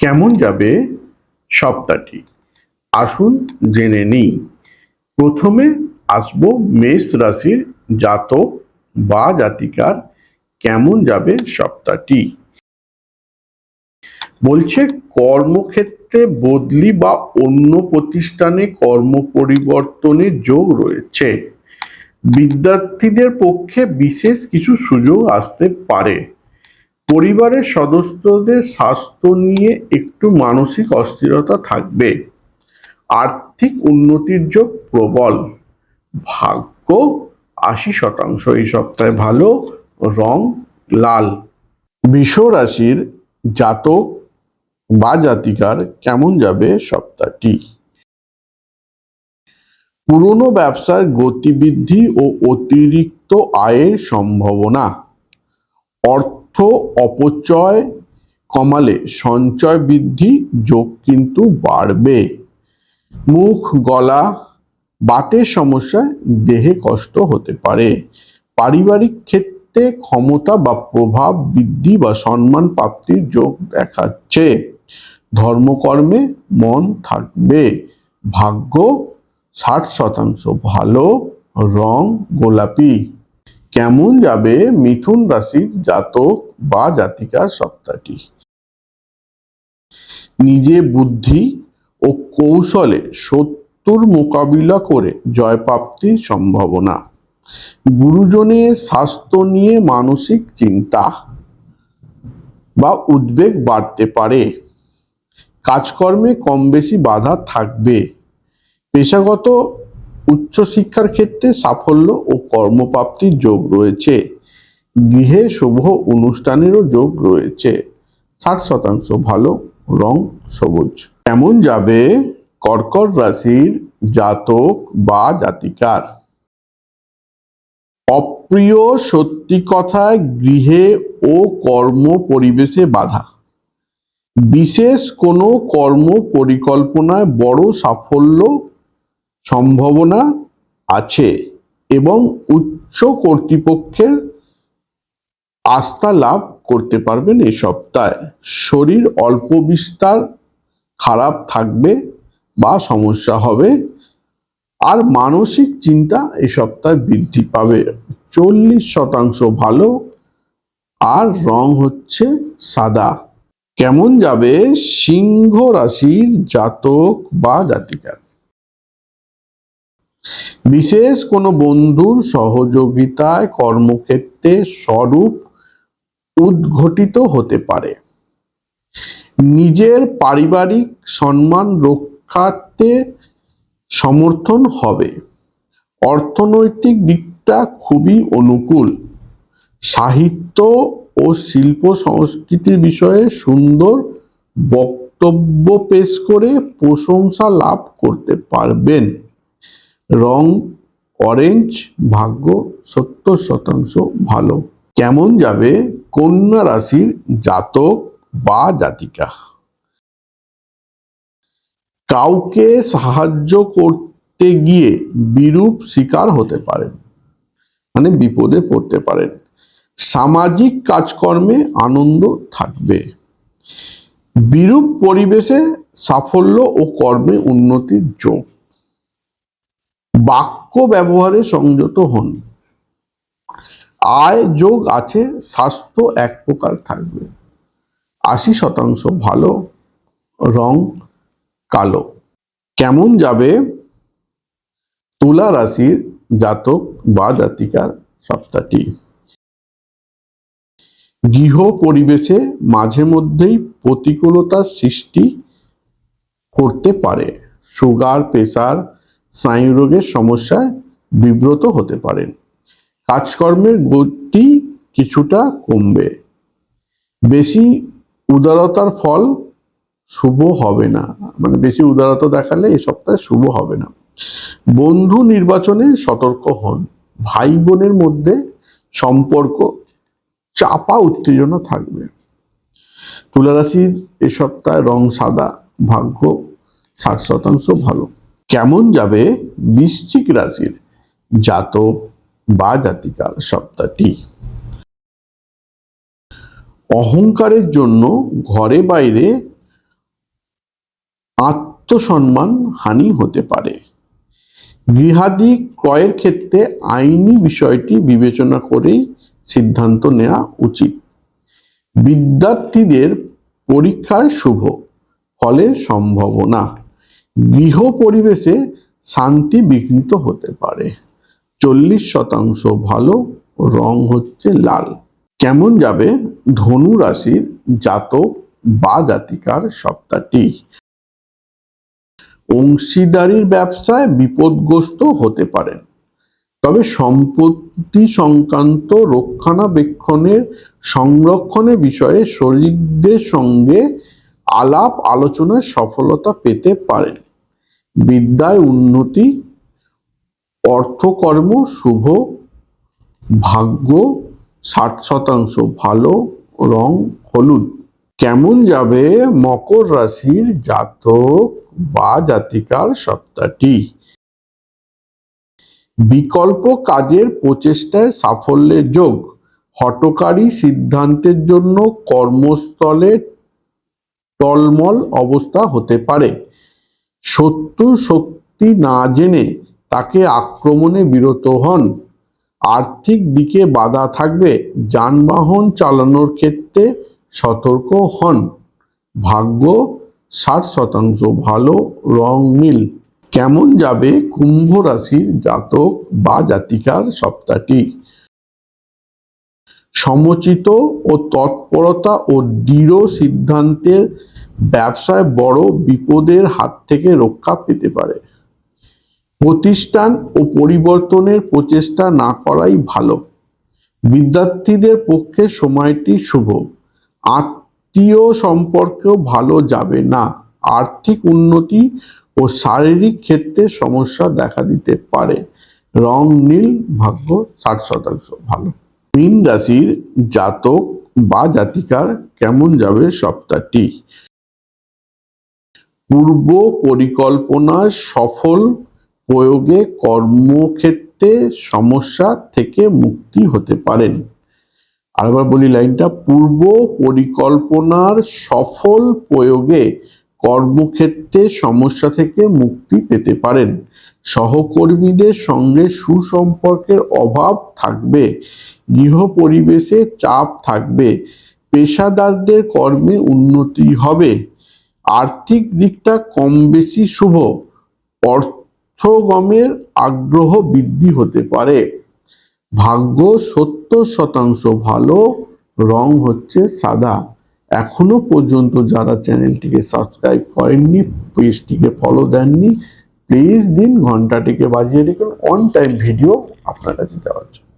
কেমন যাবে সপ্তাহটি? আসুন জেনে নিই। প্রথমে আসব মেষ রাশির জাতক বা জাতিকার কেমন যাবে সপ্তাহটি। বলছে কর্মক্ষেত্রে বদলি বা অন্য প্রতিষ্ঠানে কর্ম পরিবর্তনের যোগ রয়েছে। বিদ্যার্থীদের পক্ষে বিশেষ কিছু সুযোগ আসতে পারে। পরিবারের সদস্যদের স্বাস্থ্য নিয়ে একটু মানসিক অস্থিরতা থাকবে। আর্থিক উন্নতির যোগ প্রবল। ভাগ্য আশি শতাংশ এই সপ্তাহে ভালো, রং লাল। বৃষ রাশির জাতক বা জাতিকার কেমন যাবে সপ্তাহটি? পুরনো ব্যবসার গতিবৃদ্ধি ও অতিরিক্ত আয়ের সম্ভাবনা। অর্থ অপচয় কমালে সঞ্চয় বৃদ্ধি, যোগ কিন্তু বাড়বে। মুখ, গলা বাতের সমস্যায় দেহে কষ্ট হতে পারে। পারিবারিক ক্ষেত্রে ক্ষমতা বা প্রভাব বৃদ্ধি বা সম্মান প্রাপ্তির যোগ দেখাচ্ছে। ধর্মকর্মে মন থাকবে। ভাগ্য ষাট শতাংশ ভালো, রং গোলাপি। কেমন যাবে মিথুন রাশির জাতক বা জাতিকার সপ্তাহটি নিজে বুদ্ধি ও কৌশলে শত্রুর মোকাবিলা করে জয়প্রাপ্তির সম্ভাবনা। গুরুজনের স্বাস্থ্য নিয়ে মানসিক চিন্তা বা উদ্বেগ বাড়তে পারে। কাজকর্মে কম বেশি বাধা থাকবে। পেশাগত উচ্চশিক্ষার ক্ষেত্রে সাফল্য ও কর্মপ্রাপ্তির যোগ রয়েছে। গৃহে শুভ অনুষ্ঠানেরও যোগ রয়েছে। ষাট শতাংশ ভালো, রং সবুজ। কেমন যাবে কর্কট রাশির জাতক বা জাতিকার? অপ্রিয় সত্যি কথায় গৃহে ও কর্ম পরিবেশে বাধা। বিশেষ কোনো কর্ম পরিকল্পনায় বড় সাফল্য সম্ভাবনা আছে এবং উচ্চ কর্তৃপক্ষের আস্থা লাভ করতে পারবেন এই সপ্তাহে। শরীর অল্প বিস্তার, খারাপ থাকবে বা সমস্যা হবে, আর মানসিক চিন্তা এই সপ্তাহে বৃদ্ধি পাবে। চল্লিশ শতাংশ ভালো, আর রং হচ্ছে সাদা। কেমন যাবে? সিংহ রাশির জাতক বা জাতিকার। বিশেষ কোনো বন্ধুর সহযোগিতায় কর্মক্ষেত্রে স্বরূপ উদ্ঘটিত হতে পারে। নিজের পারিবারিক সম্মান রক্ষাতে সমর্থন হবে। অর্থনৈতিক দিকটা খুবই অনুকূল। সাহিত্য ও শিল্প সংস্কৃতির বিষয়ে সুন্দর বক্তব্য পেশ করে প্রশংসা লাভ করতে পারবেন। রং, অরেঞ্জ, ভাগ্য সত্তর শতাংশ ভালো। কেমন যাবে? কন্যা রাশির জাতক বা জাতিকা। কাউকে সাহায্য করতে গিয়ে বিরূপ শিকার হতে পারেন মানে বিপদে পড়তে পারেন। সামাজিক কাজকর্মে আনন্দ থাকবে। বিরূপ পরিবেশে সাফল্য ও কর্মে উন্নতির যোগ। বাক্য ব্যবহারে সংযত হন। আয় যোগ আছে, স্বাস্থ্য এক প্রকার থাকবে। আশি শতাংশ ভালো, রং কালো। কেমন যাবে? তুলা রাশির জাতক বা জাতিকার সপ্তাহটি। গৃহ পরিবেশে মাঝে মধ্যেই প্রতিকূলতার সৃষ্টি করতে পারে। সুগার, প্রেসার স্নায়ুরোগের সমস্যায় বিব্রত হতে পারেন। কাজকর্মের গতি কিছুটা কমবে। বেশি উদারতার ফল শুভ হবে না। মানে বেশি উদারতা দেখালে এই সপ্তাহে শুভ হবে না। বন্ধু নির্বাচনে সতর্ক হন। ভাই বোনের মধ্যে সম্পর্ক চাপা, উত্তেজনা থাকবে। তুলারাশির এ সপ্তাহে রং সাদা, ভাগ্য ষাট শতাংশ ভালো। কেমন যাবে বৃশ্চিক রাশির জাতক বা জাতিকার সপ্তাহটি অহংকারের জন্য ঘরে বাইরে আত্মসম্মান হানি হতে পারে। গৃহাদি ক্রয়ের ক্ষেত্রে আইনি বিষয়টি বিবেচনা করেই সিদ্ধান্ত নেওয়া উচিত। বিদ্যার্থীদের পরীক্ষায় শুভ, ফলের সম্ভাবনা। গৃহ পরিবেশে শান্তি বিঘ্নিত হতে পারে। চল্লিশ শতাংশ ভালো, রং হচ্ছে লাল। কেমন যাবে? ধনু রাশির জাতক বা জাতিকার সপ্তাহটি। অংশীদারির ব্যবসায় বিপদগ্রস্ত হতে পারেন তবে সম্পত্তি সংক্রান্ত রক্ষণাবেক্ষণের সংরক্ষণের বিষয়ে শরিকদের সঙ্গে আলাপ আলোচনায় সফলতা পেতে পারেন। বিদ্যায় উন্নতি অর্থকর্ম, শুভ, ভাগ্য, ষাট শতাংশ, ভালো, রং, হলুদ। কেমন যাবে মকর রাশির জাতক বা জাতিকার সপ্তাহটি? বিকল্প কাজের প্রচেষ্টায় সাফল্যের যোগ। হটকারী সিদ্ধান্তের জন্য কর্মস্থলে টলমল অবস্থা হতে পারে। শত্রু শক্তি না জেনে তাকে আক্রমণে বিরত হন। আর্থিক দিকে বাধা থাকবে, যানবাহন চালানোর ক্ষেত্রে সতর্ক হন। ভাগ্য ষাট শতাংশ ভালো, রং নীল। কেমন যাবে কুম্ভ রাশির জাতক বা জাতিকার সপ্তাহটি? সমচিত ও তৎপরতা ও দৃঢ় সিদ্ধান্তের ব্যবসায় বড় বিপদের হাত থেকে রক্ষা পেতে পারে। প্রতিষ্ঠান ও পরিবর্তনের প্রচেষ্টা না করাই ভালো। বিদ্যার্থীদের পক্ষে সময়টি শুভ। আত্মীয় সম্পর্কেও ভালো যাবে না। আর্থিক উন্নতি ও শারীরিক ক্ষেত্রে সমস্যা দেখা দিতে পারে। রং, নীল, ভাগ্য ষাট শতাংশ ভালো। মীন রাশির জাতক বা জাতিকার কেমন যাবে সপ্তাহটি? পূর্ব পরিকল্পনার সফল প্রয়োগে কর্মক্ষেত্রে সমস্যা থেকে মুক্তি হতে পারেন। আরেকবার বলি লাইনটা, পূর্ব পরিকল্পনার সফল প্রয়োগে কর্মক্ষেত্রে সমস্যা থেকে মুক্তি পেতে পারেন। সহকর্মীদের সঙ্গে সুসম্পর্কের অভাব থাকবে, গৃহ পরিবেশে চাপ থাকবে, পেশাদারদের কর্মে উন্নতি হবে। আর্থিক দিকটা কম বেশি শুভ অর্থগমের আগ্রহ বৃদ্ধি হতে পারে। ভাগ্য সত্তর শতাংশ ভালো, রং হচ্ছে সাদা। এখনও পর্যন্ত যারা চ্যানেলটিকে সাবস্ক্রাইব করেননি, পেজটিকে ফলো দেননি প্লিজ দিন ঘন্টাটিকে বাজিয়ে রেখুন অন টাইম ভিডিও আপনার কাছে যাওয়ার জন্য।